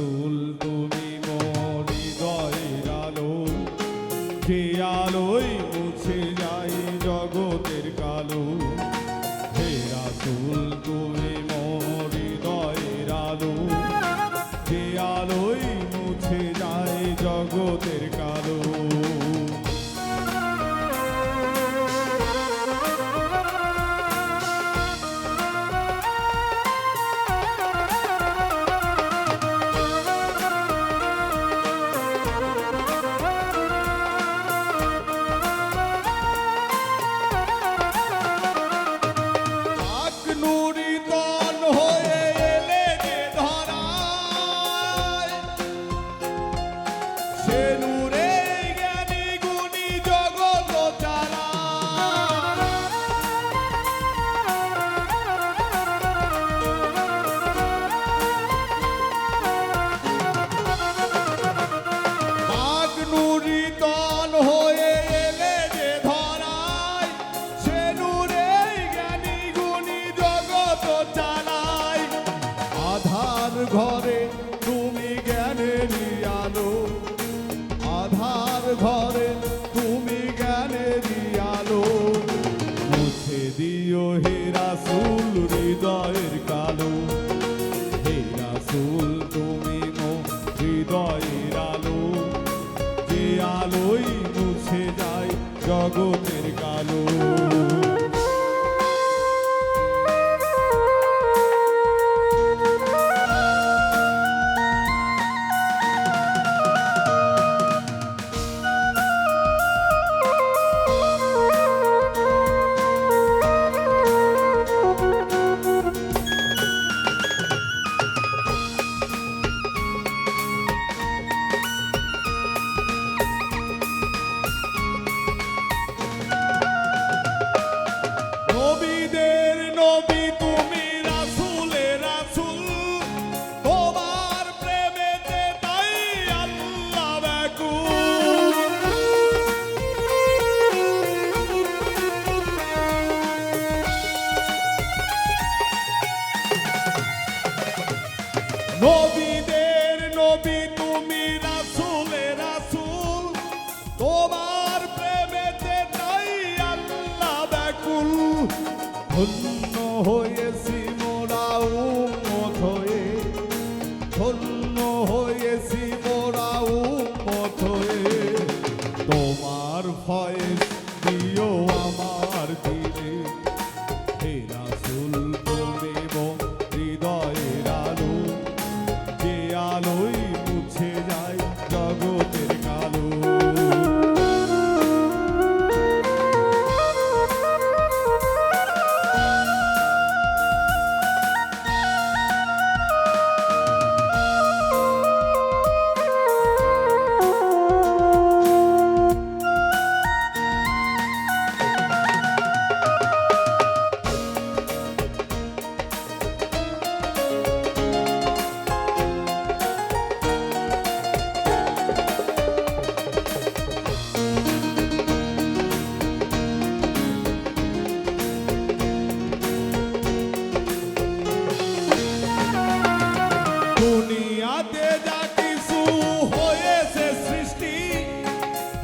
রসুল তুমি মোর হৃদয়ের আলো। যে আলোই মুছে যাই জগতের কালো। হে রাসুল ঘরে তুমি জ্ঞানের আলো আধার ঘরে তুমি জ্ঞানের আলো মুছে দিও হেরা সুল হৃদয়ের কালো। হেরা সুল তুমি মো হৃদয়ের আলো। যে আলোই মুছে যায় জগতের কালো। ধন্য হয়েছি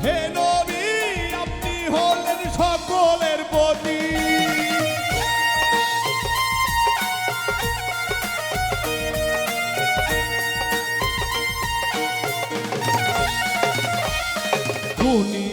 হে নবী হলেন সকলের পতি খুনি